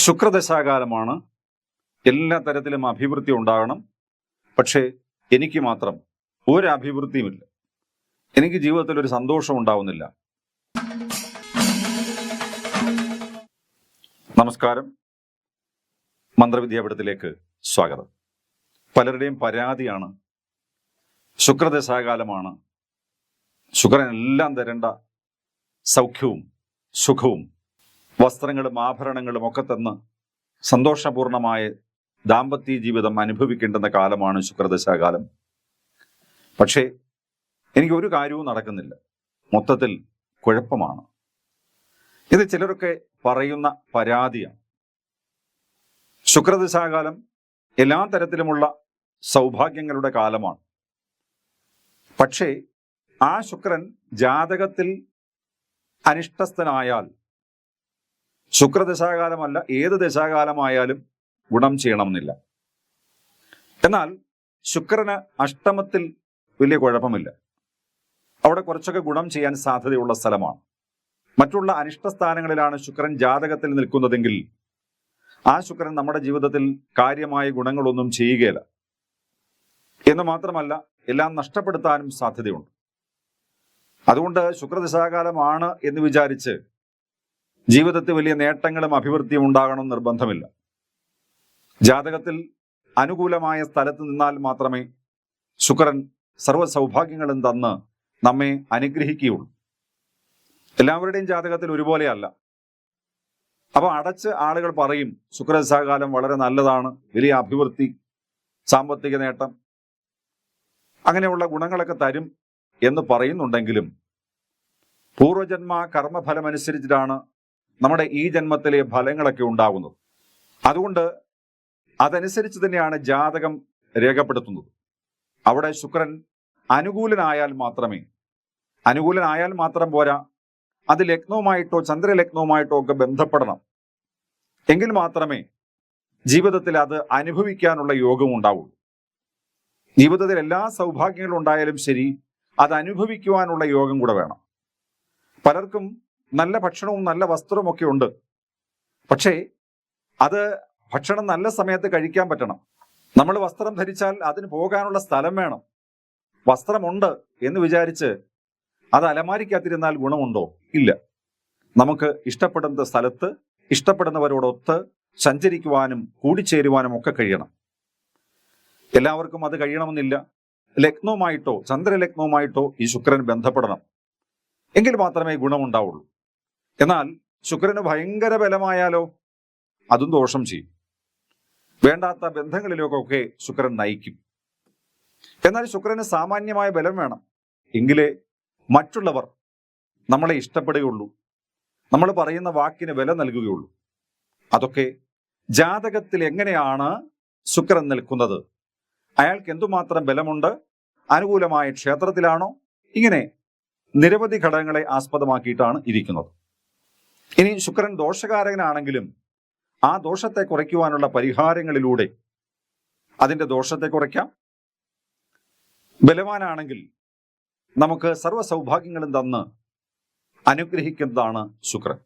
ശുക്രദശാകാലമാണ്. എല്ലാ തരത്തിലും അഭിവൃദ്ധി ഉണ്ടാകണം. പക്ഷേ എനിക്ക് മാത്രം ഒരു അഭിവൃദ്ധിയുമില്ല. എനിക്ക് ജീവിതത്തിൽ ഒരു സന്തോഷം ഉണ്ടാവുന്നില്ല. നമസ്കാരം. മന്ത്രവിദ്യാപീഠത്തിലേക്ക് സ്വാഗതം. പലരുടെയും പരാതിയാണ് ശുക്രദശാകാലമാണ്. ശുക്രൻ എല്ലാം തരേണ്ട സൗഖ്യവും സുഖവും വസ്ത്രങ്ങളും ആഭരണങ്ങളും ഒക്കെ തന്ന് സന്തോഷപൂർണമായ ദാമ്പത്യ ജീവിതം അനുഭവിക്കേണ്ടുന്ന കാലമാണ് ശുക്രദശാകാലം. പക്ഷേ എനിക്ക് ഒരു കാര്യവും നടക്കുന്നില്ല. മൊത്തത്തിൽ കുഴപ്പമാണ്. ഇത് ചിലരൊക്കെ പറയുന്ന പരാതിയാണ്. ശുക്രദശാകാലം എല്ലാ തരത്തിലുമുള്ള സൗഭാഗ്യങ്ങളുടെ കാലമാണ്. പക്ഷേ ആ ശുക്രൻ ജാതകത്തിൽ അനിഷ്ടസ്ഥനായാൽ ശുക്രദശാകാലമല്ല ഏത് ദശാകാലമായാലും ഗുണം ചെയ്യണമെന്നില്ല. എന്നാൽ ശുക്രന് അഷ്ടമത്തിൽ വലിയ കുഴപ്പമില്ല. അവിടെ കുറച്ചൊക്കെ ഗുണം ചെയ്യാൻ സാധ്യതയുള്ള സ്ഥലമാണ്. മറ്റുള്ള അനിഷ്ട സ്ഥാനങ്ങളിലാണ് ശുക്രൻ ജാതകത്തിൽ നിൽക്കുന്നതെങ്കിൽ ആ ശുക്രൻ നമ്മുടെ ജീവിതത്തിൽ കാര്യമായ ഗുണങ്ങളൊന്നും ചെയ്യുകയില്ല. എന്ന് മാത്രമല്ല എല്ലാം നഷ്ടപ്പെടുത്താനും സാധ്യതയുണ്ട്. അതുകൊണ്ട് ശുക്രദശാകാലമാണ് എന്ന് വിചാരിച്ച് ജീവിതത്തിൽ വലിയ നേട്ടങ്ങളും അഭിവൃദ്ധിയും ഉണ്ടാകണം നിർബന്ധമില്ല. ജാതകത്തിൽ അനുകൂലമായ സ്ഥലത്ത് നിന്നാൽ മാത്രമേ ശുക്രൻ സർവ സൗഭാഗ്യങ്ങളും തന്ന് നമ്മെ അനുഗ്രഹിക്കുകയുള്ളൂ. എല്ലാവരുടെയും ജാതകത്തിൽ ഒരുപോലെയല്ല. അപ്പൊ അടച്ച് ആളുകൾ പറയും ശുക്രദശാകാലം വളരെ നല്ലതാണ് വലിയ അഭിവൃദ്ധി സാമ്പത്തിക നേട്ടം അങ്ങനെയുള്ള ഗുണങ്ങളൊക്കെ തരും എന്ന് പറയുന്നുണ്ടെങ്കിലും പൂർവജന്മ കർമ്മഫലമനുസരിച്ചിട്ടാണ് നമ്മുടെ ഈ ജന്മത്തിലെ ഫലങ്ങളൊക്കെ ഉണ്ടാകുന്നത് അതുകൊണ്ട് അതനുസരിച്ച് തന്നെയാണ് ജാതകം രേഖപ്പെടുത്തുന്നത്. അവിടെ ശുക്രൻ അനുകൂലനായാൽ മാത്രമേ അനുകൂലനായാൽ മാത്രം പോരാ. അത് ലഗ്നവുമായിട്ടോ ചന്ദ്രലഗ്നവുമായിട്ടോ ഒക്കെ ബന്ധപ്പെടണം. എങ്കിൽ മാത്രമേ ജീവിതത്തിൽ അത് അനുഭവിക്കാനുള്ള യോഗം ഉണ്ടാവുള്ളൂ. ജീവിതത്തിൽ എല്ലാ സൗഭാഗ്യങ്ങളും ഉണ്ടായാലും ശരി അത് അനുഭവിക്കുവാനുള്ള യോഗം കൂടെ വേണം. പലർക്കും നല്ല ഭക്ഷണവും നല്ല വസ്ത്രവും ഒക്കെ ഉണ്ട്. പക്ഷേ അത് ഭക്ഷണം നല്ല സമയത്ത് കഴിക്കാൻ പറ്റണം. നമ്മൾ വസ്ത്രം ധരിച്ചാൽ അതിന് പോകാനുള്ള സ്ഥലം വേണം. വസ്ത്രമുണ്ട് എന്ന് വിചാരിച്ച് അത് അലമാരിക്കാത്തിരുന്നാൽ ഗുണമുണ്ടോ? ഇല്ല. നമുക്ക് ഇഷ്ടപ്പെടുന്ന സ്ഥലത്ത് ഇഷ്ടപ്പെടുന്നവരോടൊത്ത് സഞ്ചരിക്കുവാനും കൂടിച്ചേരുവാനും ഒക്കെ കഴിയണം. എല്ലാവർക്കും അത് കഴിയണമെന്നില്ല. ലഗ്നവുമായിട്ടോ ചന്ദ്രലഗ്നവുമായിട്ടോ ഈ ശുക്രൻ ബന്ധപ്പെടണം. എങ്കിൽ മാത്രമേ ഗുണമുണ്ടാവുള്ളൂ. എന്നാൽ ശുക്രന് ഭയങ്കര ബലമായാലോ? അതും ദോഷം ചെയ്യും. വേണ്ടാത്ത ബന്ധങ്ങളിലേക്കൊക്കെ ശുക്രൻ നയിക്കും. എന്നാൽ ശുക്രന് സാമാന്യമായ ബലം വേണം. എങ്കിലേ മറ്റുള്ളവർ നമ്മളെ ഇഷ്ടപ്പെടുകയുള്ളൂ. നമ്മൾ പറയുന്ന വാക്കിന് വില നൽകുകയുള്ളൂ. അതൊക്കെ ജാതകത്തിൽ എങ്ങനെയാണ് ശുക്രൻ നിൽക്കുന്നത്? അയാൾക്ക് എന്തുമാത്രം ബലമുണ്ട്? അനുകൂലമായ ക്ഷേത്രത്തിലാണോ? ഇങ്ങനെ നിരവധി ഘടകങ്ങളെ ആസ്പദമാക്കിയിട്ടാണ് ഇരിക്കുന്നത്. ഇനി ശുക്രൻ ദോഷകാരകനാണെങ്കിലും ആ ദോഷത്തെ കുറയ്ക്കുവാനുള്ള പരിഹാരങ്ങളിലൂടെ അതിന്റെ ദോഷത്തെ കുറയ്ക്കാം. ബലവാനാണെങ്കിൽ നമുക്ക് സർവ സൗഭാഗ്യങ്ങളും തന്ന് അനുഗ്രഹിക്കുന്നതാണ് ശുക്രൻ.